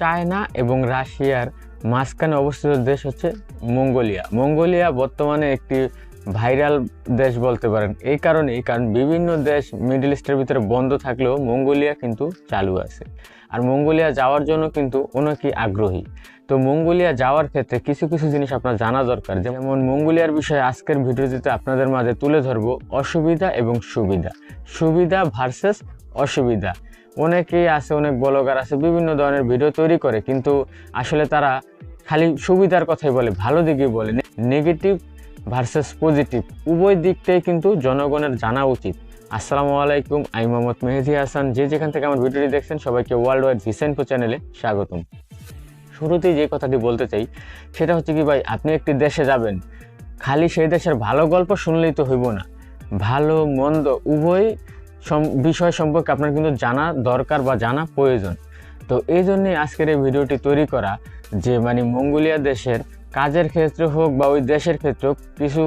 China এবং রাশিয়ার মাঝখানে অবস্থিত দেশ হচ্ছে মঙ্গোলিয়া। মঙ্গোলিয়া বর্তমানে একটি ভাইরাল দেশ বলতে পারেন। এই কারণেই, কারণ বিভিন্ন দেশ মিডল ইস্টের ভিতরে বন্ধ থাকলেও মঙ্গোলিয়া কিন্তু চালু আছে। আর মঙ্গোলিয়া যাওয়ার জন্য কিন্তু অনেকেই আগ্রহী। তো মঙ্গোলিয়া যাওয়ার ক্ষেত্রে কিছু কিছু জিনিস আপনার জানা দরকার। যেমন মঙ্গোলিয়ার বিষয়ে আজকের ভিডিওটিতে আপনাদের মাঝে তুলে ধরবো অসুবিধা এবং সুবিধা। সুবিধা ভার্সেস অসুবিধা। অনেকেই আছে, অনেক ব্লগার আছে, বিভিন্ন ধরনের ভিডিও তৈরি করে, কিন্তু আসলে তারা খালি সুবিধার কথাই বলে, ভালো দিকে বলে। নেগেটিভ ভার্সেস পজিটিভ উভয় দিকটাই কিন্তু জনগণের জানা উচিত। আসসালামু আলাইকুম, আমি মোহাম্মদ মেহেদি হাসান। যে যেখান থেকে আমার ভিডিওটি দেখছেন, সবাইকে ওয়ার্ল্ড ওয়াইড ভিসেন্টপো চ্যানেলে স্বাগতম। শুরুতেই যে কথাটি বলতে চাই, সেটা হচ্ছে কি ভাই, আপনি একটি দেশে যাবেন, খালি সেই দেশের ভালো গল্প শুনলেই তো হইব না। ভালো, মন্দ, উভয় বিষয় সম্পর্কে আপনার কিন্তু জানা দরকার বা জানা প্রয়োজন। তো এই জন্যই আজকের এই ভিডিওটি তৈরি করা যে মানে মঙ্গোলিয়া দেশের কাজের ক্ষেত্রে হোক বা ওই দেশের ক্ষেত্রে হোক কিছু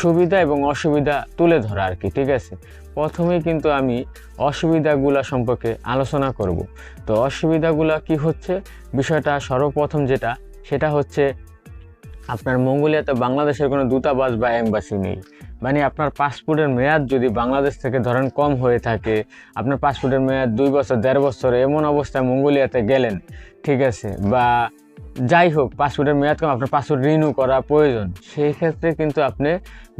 সুবিধা এবং অসুবিধা তুলে ধরা আর কি, ঠিক আছে? প্রথমেই কিন্তু আমি অসুবিধাগুলা সম্পর্কে আলোচনা করব। তো অসুবিধাগুলা কি হচ্ছে? বিষয়টা সর্বপ্রথম যেটা, সেটা হচ্ছে আপনার মঙ্গোলিয়াতে বাংলাদেশের কোনো দূতাবাস বা এম্বাসি নেই। মানে আপনার পাসপোর্টের মেয়াদ যদি বাংলাদেশ থেকে ধরেন কম হয়ে থাকে আপনার পাসপোর্টের মেয়াদ দুই বছর দেড় বছর এমন অবস্থায় মঙ্গোলিয়াতে গেলেন ঠিক আছে? বা যাই হোক পাসপোর্টের মেয়াদ কম আপনার পাসপোর্ট রিনিউ করা প্রয়োজন। সেই ক্ষেত্রে কিন্তু আপনি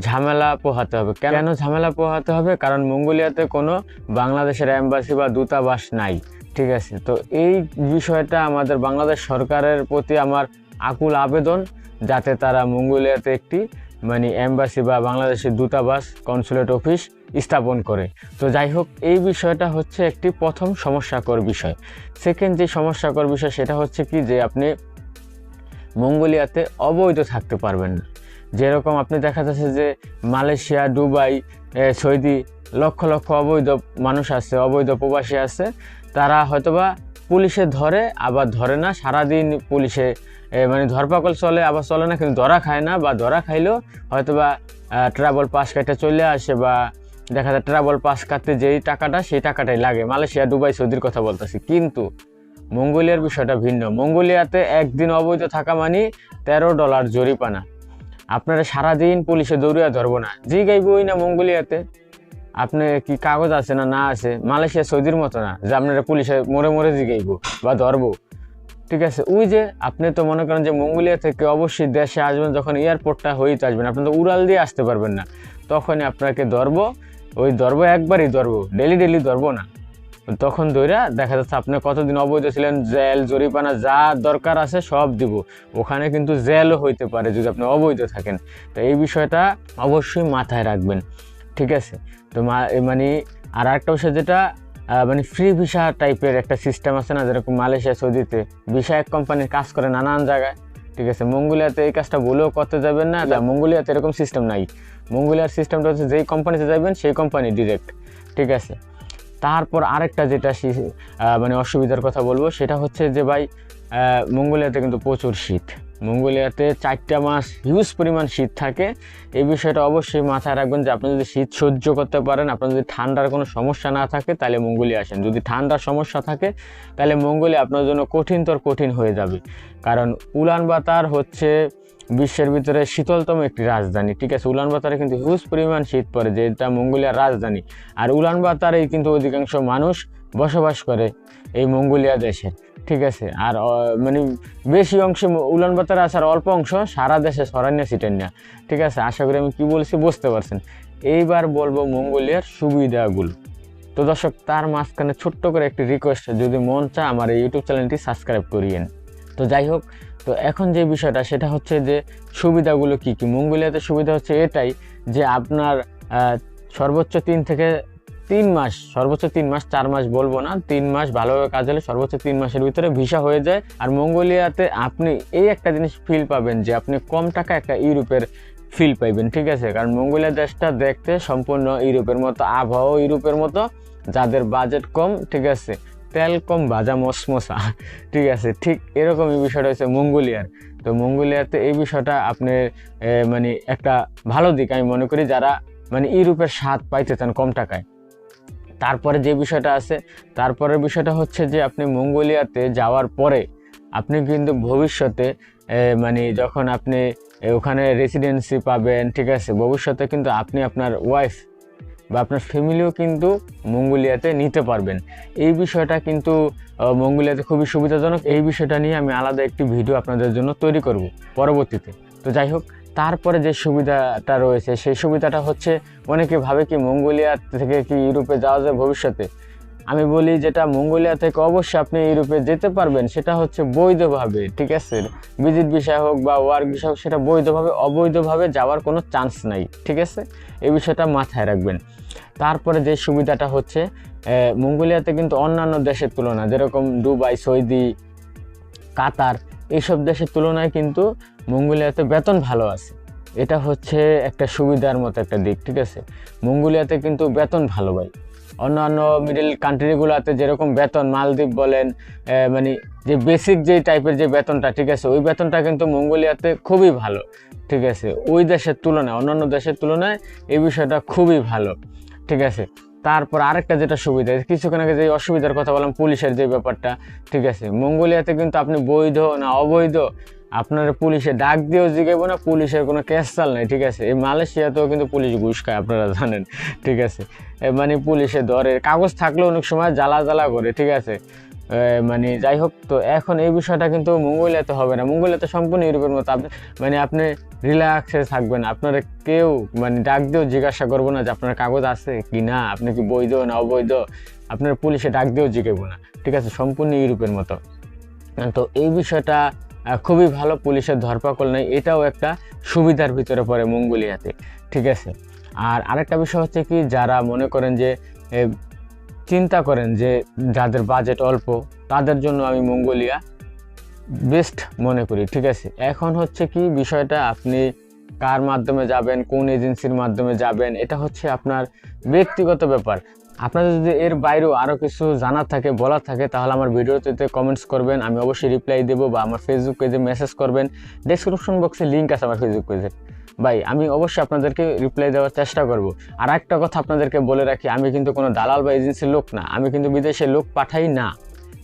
ঝামেলা পোহাতে হবে। কেন ঝামেলা পোহাতে হবে? কারণ মঙ্গোলিয়াতে কোনো বাংলাদেশের এম্বাসি বা দূতাবাস নাই ঠিক আছে? তো এই বিষয়টা আমাদের বাংলাদেশ সরকারের প্রতি আমার আকুল আবেদন যাতে তারা মঙ্গোলিয়াতে একটি মানে এম্বাসি বা বাংলাদেশের দূতাবাস, কনসুলেট অফিস স্থাপন করে। তো যাই হোক, এই বিষয়টা হচ্ছে একটি প্রথম সমস্যাকর বিষয়। সেকেন্ড যে সমস্যাকর বিষয়, সেটা হচ্ছে কি যে আপনি মঙ্গোলিয়াতে অবৈধ থাকতে পারবেন না। যেরকম আপনি দেখা যাচ্ছে যে Malaysia, Dubai Saudi, lakh lakh অবৈধ মানুষ আছে, অবৈধ প্রবাসী আছে, তারা হয়তোবা পুলিশে ধরে, আবার ধরে না, সারাদিন পুলিশে মানে ধরপাকল চলে, আবার চলে না, কিন্তু ধরা খায় না, বা ধরা খাইলেও হয়তোবা ট্রাভেল পাস কাটতে চলে আসে, বা দেখা যায় ট্রাভেল পাস কাটতে যেই টাকাটা, সেই টাকাটাই লাগে। মালয়েশিয়া, দুবাই, সৌদির কথা বলতেছি। কিন্তু মঙ্গোলিয়ার বিষয়টা ভিন্ন। মঙ্গোলিয়াতে একদিন অবৈধ থাকা মানে তেরো ডলার জরিপানা আপনারা সারাদিন পুলিশে দৌড়িয়া ধরবো না। জিগাইবই না মঙ্গোলিয়াতে। আপনি কি কাগজ আছে না না আছে? মালয়েশিয়া, সৌদির মতো না, যে আপনারা পুলিশে মরে মরে জিগাইবো বা ধরবো। ঠিক আছে? ওই যে আপনি তো মনে করেন যে মঙ্গোলিয়া থেকে অবশ্যই দেশে আসবেন, যখন এয়ারপোর্টটা হয়েই আসবেন আপনি তো উড়াল দিয়ে আসতে পারবেন না। তখনই আপনাকে ধরবো, ওই ধরবো, একবারই ধরবো ডেলি ডেলি ধরবো না। তখন ধইরা দেখা যাচ্ছে আপনি কতদিন অবৈধ ছিলেন, জেল জরিপানা যা দরকার আছে সব দিব। ওখানে কিন্তু জেলও হইতে পারে যদি আপনি অবৈধ থাকেন। তো এই বিষয়টা অবশ্যই মাথায় রাখবেন। ঠিক আছে? তো মানে আর একটা বিষয় যেটা মানে ফ্রি ভিসা টাইপের একটা সিস্টেম আছে না, যেরকম মালয়েশিয়া, সৌদিতে। ভিসা এক কোম্পানির কাজ করে নানান জায়গায়, ঠিক আছে? মঙ্গোলিয়াতে এই কাজটা ভুলেও করতে যাবেন না। মঙ্গোলিয়াতে এরকম সিস্টেম নাই। মঙ্গোলিয়ার সিস্টেমটা হচ্ছে যেই কোম্পানিতে যাবেন, সেই কোম্পানি ডিরেক্ট ঠিক আছে? তারপর আরেকটা যেটা মানে অসুবিধার কথা বলব, সেটা হচ্ছে যে ভাই মঙ্গোলিয়াতে কিন্তু প্রচুর শীত। মঙ্গোলিয়াতে চারটা মাস হিউজ পরিমাণ শীত থাকে। এই বিষয়টা অবশ্যই মাথায় রাখবেন যে আপনি যদি শীত সহ্য করতে পারেন, আপনার যদি ঠান্ডার কোনো সমস্যা না থাকে, তাহলে মঙ্গোলিয়া আসেন। যদি ঠান্ডার সমস্যা থাকে, তাহলে মঙ্গোলিয়া আপনার জন্য কঠিনতর কঠিন হয়ে যাবে। কারণ উলান বাতার হচ্ছে বিশ্বের ভিতরে শীতলতম একটি রাজধানী, ঠিক আছে? উলানবাতারে কিন্তু হিউজ পরিমাণ শীত পড়ে, যেটা মঙ্গোলিয়ার রাজধানী। আর উলানবাতারেই কিন্তু অধিকাংশ মানুষ বসবাস করে এই মঙ্গোলিয়া দেশে, ঠিক আছে? আর মানে বেশি অংশে উলানবাতারে আসার অল্প অংশ সারা দেশে সরানিয়া সিটেনিয়া ঠিক আছে? আশা করি আমি কি বলছি বুঝতে পারছেন। এইবার বলব মঙ্গোলিয়ার সুবিধাগুলো। তো দর্শক, তার মাঝখানে ছোট্ট করে একটি রিকোয়েস্ট যদি মন চায় আমার এই ইউটিউব চ্যানেলটি সাবস্ক্রাইব করিয়েন। তো যাই হোক, তো এখন যে বিষয়টা সেটা হচ্ছে যে সুবিধাগুলো কি কি? মঙ্গোলিয়াতে সুবিধা হচ্ছে এটাই যে আপনার সর্বোচ্চ তিন থেকে তিন মাস, সর্বোচ্চ তিন মাস, চার মাস বলব না, তিন মাস ভালোভাবে কাজ হলে সর্বোচ্চ তিন মাসের ভিতরে ভিসা হয়ে যায়। আর মঙ্গোলিয়াতে আপনি এই একটা জিনিস ফিল পাবেন যে আপনি কম টাকা একটা ইউরোপের ফিল পাইবেন, ঠিক আছে? কারণ মঙ্গোলিয়া দেশটা দেখতে সম্পূর্ণ ইউরোপের মতো আবহাওয়া ইউরোপের মতো, যাদের বাজেট কম, ঠিক আছে? তেল কম ভাজা মশমশা ঠিক আছে, ঠিক এরকমই বিষয়টা হচ্ছে মঙ্গোলিয়ার। তো মঙ্গোলিয়াতে এই বিষয়টা আপনি মানে একটা ভালো দিক আমি মনে করি যারা মানে ইউরোপের স্বাদ পাইতে চান কম টাকায়। তারপরে যে বিষয়টা আছে, তারপরের বিষয়টা হচ্ছে যে আপনি মঙ্গোলিয়াতে যাওয়ার পরে আপনি কিন্তু ভবিষ্যতে মানে যখন আপনি ওখানে রেসিডেন্সি পাবেন, ঠিক আছে, ভবিষ্যতে কিন্তু আপনি আপনার ওয়াইফ বা আপনার ফ্যামিলিও কিন্তু মঙ্গোলিয়াতে নিতে পারবেন। এই বিষয়টা কিন্তু মঙ্গোলিয়াতে খুবই সুবিধাজনক। এই বিষয়টা নিয়ে আমি আলাদা একটি ভিডিও আপনাদের জন্য তৈরি করব পরবর্তীতে। তো যাই হোক, তারপরে যে সুবিধাটা রয়েছে, সেই সুবিধাটা হচ্ছে অনেকে ভাবে কি মঙ্গোলিয়া থেকে কি ইউরোপে যাওয়া যায় ভবিষ্যতে? আমি বলি যেটা মঙ্গোলিয়া থেকে অবশ্যই আপনি ইউরোপে যেতে পারবেন, সেটা হচ্ছে বৈধভাবে, ঠিক আছে? ভিজিট বিষয় হোক বা ওয়ার্ক বিষয় হোক, সেটা বৈধভাবে, অবৈধভাবে যাওয়ার কোনো চান্স নাই, ঠিক আছে? এই বিষয়টা মাথায় রাখবেন। তারপরে যে সুবিধাটা হচ্ছে মঙ্গোলিয়াতে কিন্তু অন্যান্য দেশের তুলনা যেরকম দুবাই, সৌদি, কাতার, এইসব দেশের তুলনায় কিন্তু মঙ্গোলিয়াতে বেতন ভালো আছে। এটা হচ্ছে একটা সুবিধার মতো একটা দিক, ঠিক আছে? মঙ্গোলিয়াতে কিন্তু বেতন ভালো ভাই। অন্যান্য মিডল কান্ট্রিগুলোতে যেরকম বেতন, মালদ্বীপ বলেন মানে যে বেসিক যে টাইপের যে বেতনটা, ঠিক আছে? ওই বেতনটা কিন্তু মঙ্গোলিয়াতে খুবই ভালো, ঠিক আছে? ওই দেশের তুলনায়, অন্যান্য দেশের তুলনায় এই বিষয়টা খুবই ভালো, ঠিক আছে? তারপর আরেকটা যেটা সুবিধা, কিছুক্ষণ আগে যে অসুবিধার কথা বললাম, পুলিশের যে ব্যাপারটা, ঠিক আছে? মঙ্গোলিয়াতে কিন্তু আপনি বৈধ না অবৈধ আপনার পুলিশে ডাক দিয়েও জিগাইব না, পুলিশের কোনো কেস চাল নাই, ঠিক আছে? এই মালয়েশিয়াতেও কিন্তু পুলিশ ঘুষ খায়, আপনারা জানেন, ঠিক আছে? মানে পুলিশে ধরে, কাগজ থাকলেও অনেক সময় জ্বালা জ্বালা করে, ঠিক আছে? মানে যাই হোক, তো এখন এই বিষয়টা কিন্তু মঙ্গোলিয়াতে হবে না, মঙ্গোলিয়াতে সম্পূর্ণ ইউরোপের মতো। আপনি মানে আপনি রিল্যাক্সে থাকবেন, আপনারা কেউ মানে ডাক দিয়েও জিজ্ঞাসা করব না যে আপনার কাগজ আছে কি না, আপনি কি বৈধ না অবৈধ? আপনার পুলিশে ডাক দিয়েও জিগাইবো না, ঠিক আছে? সম্পূর্ণ ইউরোপের মতো। তো এই বিষয়টা খুবই ভালো পুলিশের ধরপাকল নেই, এটাও একটা সুবিধার ভিতরে পড়ে মঙ্গোলিয়াতে, ঠিক আছে? আর আরেকটা বিষয় হচ্ছে কি, যারা মনে করেন যে চিন্তা করেন যে, যাদের বাজেট অল্প, তাদের জন্য আমি মঙ্গোলিয়া বেস্ট মনে করি, ঠিক আছে? এখন হচ্ছে কি, বিষয়টা আপনি কার মাধ্যমে যাবেন, কোন এজেন্সির মাধ্যমে যাবেন, এটা হচ্ছে আপনার ব্যক্তিগত ব্যাপার। আপনাদের যদি এর বাইরেও আরও কিছু জানার থাকে, বলার থাকে, তাহলে আমার ভিডিওতে কমেন্টস করবেন, আমি অবশ্যই রিপ্লাই দেবো বা আমার ফেসবুক পেজে মেসেজ করবেন। ডেসক্রিপশন বক্সে লিঙ্ক আছে আমার ফেসবুক পেজে ভাই, আমি অবশ্যই আপনাদেরকে রিপ্লাই দেওয়ার চেষ্টা করব। আর একটা কথা আপনাদেরকে বলে রাখি, আমি কিন্তু কোনো দালাল বা এজেন্সির লোক না, আমি কিন্তু বিদেশে লোক পাঠাই না।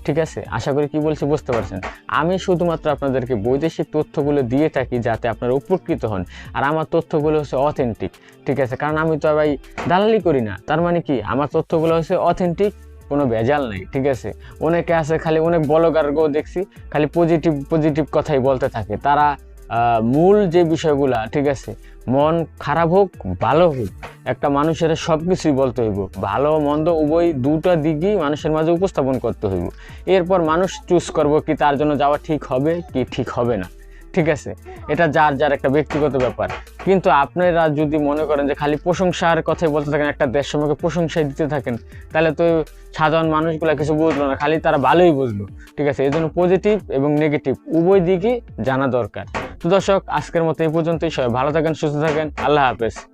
ঠিক আছে? আশা করি কি বলছি বুঝতে পারছেন। আমি শুধুমাত্র আপনাদেরকে বৈদেশিক তথ্যগুলো দিয়ে থাকি যাতে আপনারা উপকৃত হন। আর আমার তথ্যগুলো হচ্ছে অথেন্টিক ঠিক আছে? কারণ আমি তো ভাই দালালি করি না। তার মানে কি? আমার তথ্যগুলো হচ্ছে অথেন্টিক কোনো ভেজাল নেই, ঠিক আছে? অনেকে আছে খালি অনেক বলগারকেও দেখছি, খালি পজিটিভ পজিটিভ কথাই বলতে থাকে। তারা মূল যে বিষয়গুলা, ঠিক আছে? মন খারাপ হোক, ভালো হোক একটা মানুষের সব কিছুই বলতে হইব। ভালো, মন্দ, উভয় দুটা দিকই মানুষের মাঝে উপস্থাপন করতে হইব। এরপর মানুষ চুজ করব কি তার জন্য যাওয়া ঠিক হবে কি ঠিক হবে না। ঠিক আছে? এটা যার যার একটা ব্যক্তিগত ব্যাপার। কিন্তু আপনারা যদি মনে করেন যে খালি প্রশংসার কথাই বলতে থাকেন, একটা দেশ সম্পর্কে প্রশংসায় দিতে থাকেন, তাহলে তো সাধারণ মানুষগুলো কিছু বুঝলো না, খালি তারা ভালোই বুঝলো। ঠিক আছে? এই জন্য পজিটিভ এবং নেগেটিভ উভয় দিকই জানা দরকার। তো দর্শক, আজকের মতো এই পর্যন্তই। সবাই ভালো থাকেন, সুস্থ থাকেন। আল্লাহ হাফেজ।